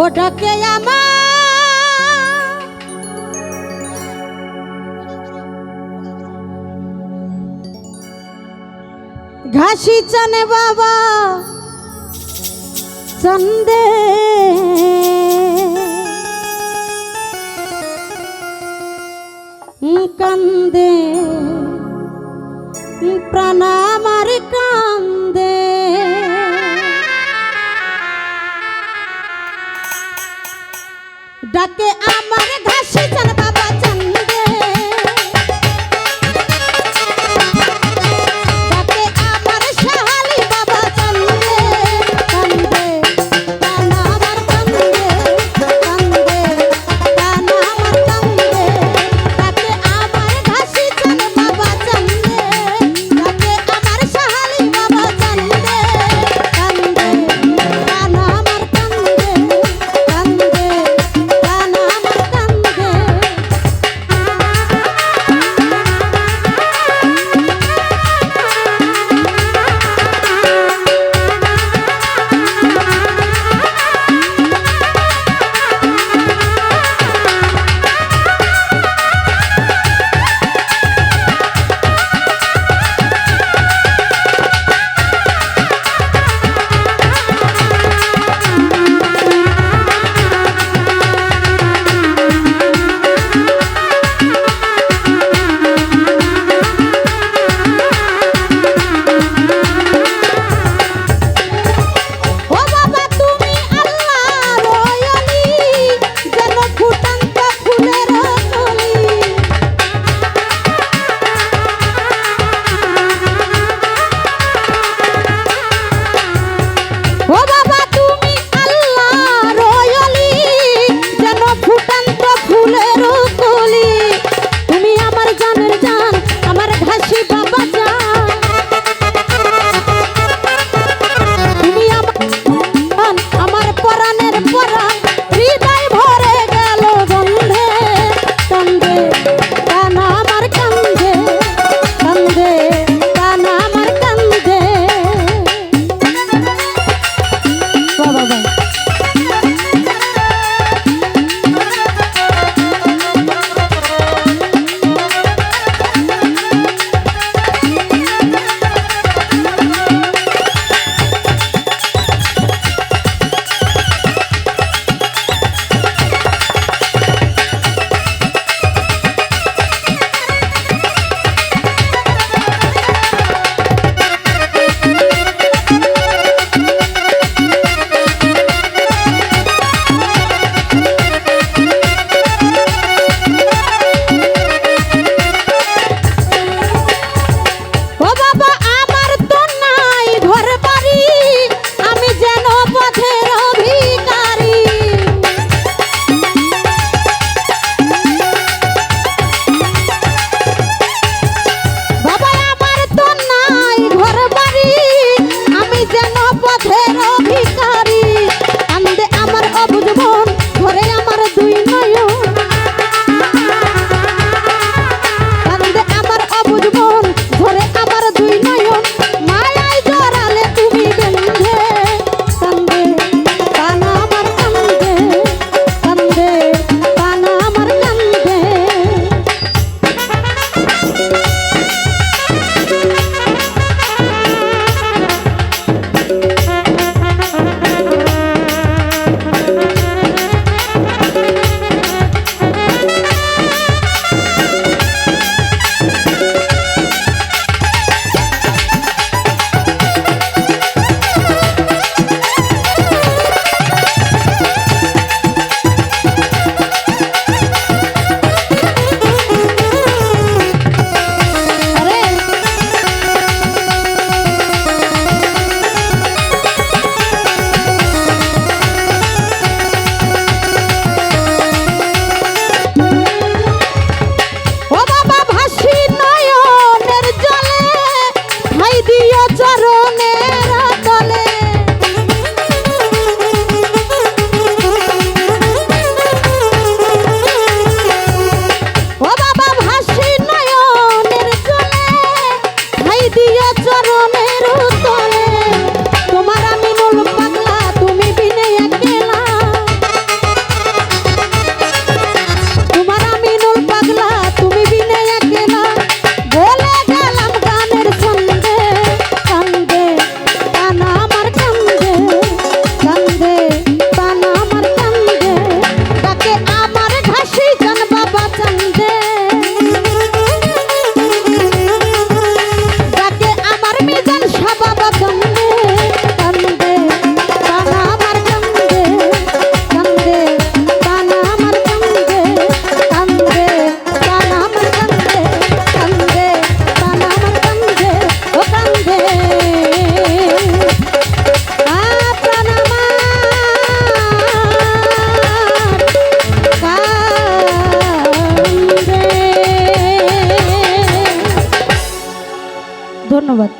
ও ডাকে আমার ঘাসি চানে বাবা চন্দে। কান্দে। প্রাণ ডাকে আমার ঘাসে চান বাবা ধন্যবাদ।